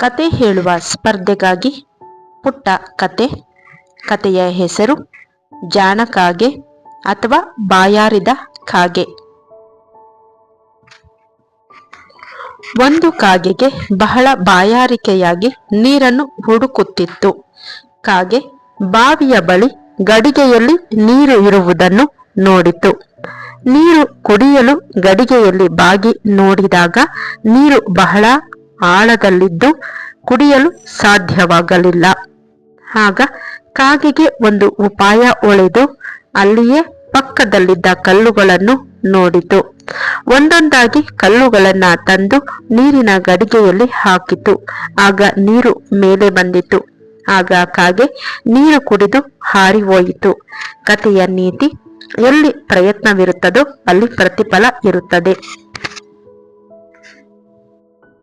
ಕತೆ ಹೇಳುವ ಸ್ಪರ್ಧೆಗಾಗಿ ಪುಟ್ಟ ಕತೆ. ಕತೆಯ ಹೆಸರು ಜಾಣ ಕಾಗೆ ಅಥವಾ ಬಾಯಾರಿದ ಕಾಗೆ. ಒಂದು ಕಾಗೆಗೆ ಬಹಳ ಬಾಯಾರಿಕೆಯಾಗಿ ನೀರನ್ನು ಹುಡುಕುತ್ತಿತ್ತು. ಕಾಗೆ ಬಾವಿಯ ಬಳಿ ಗಡಿಗೆಯಲ್ಲಿ ನೀರು ಇರುವುದನ್ನು ನೋಡಿತು. ನೀರು ಕುಡಿಯಲು ಗಡಿಗೆಯಲ್ಲಿ ಬಾಗಿ ನೋಡಿದಾಗ ನೀರು ಬಹಳ ಆಳದಲ್ಲಿದ್ದು ಕುಡಿಯಲು ಸಾಧ್ಯವಾಗಲಿಲ್ಲ. ಆಗ ಕಾಗೆಗೆ ಒಂದು ಉಪಾಯ ಒಳೆದು ಅಲ್ಲಿಯೇ ಪಕ್ಕದಲ್ಲಿದ್ದ ಕಲ್ಲುಗಳನ್ನು ನೋಡಿತು. ಒಂದೊಂದಾಗಿ ಕಲ್ಲುಗಳನ್ನ ತಂದು ನೀರಿನ ಗಡಿಗೆಯಲ್ಲಿ ಹಾಕಿತು. ಆಗ ನೀರು ಮೇಲೆ ಬಂದಿತು ಆಗ ಕಾಗೆ ನೀರು ಕುಡಿದು ಹಾರಿ ಹೋಯಿತು. ಕಥೆಯ ನೀತಿ ಎಲ್ಲಿ ಪ್ರಯತ್ನವಿರುತ್ತದೋ ಅಲ್ಲಿ ಪ್ರತಿಫಲ ಇರುತ್ತದೆ.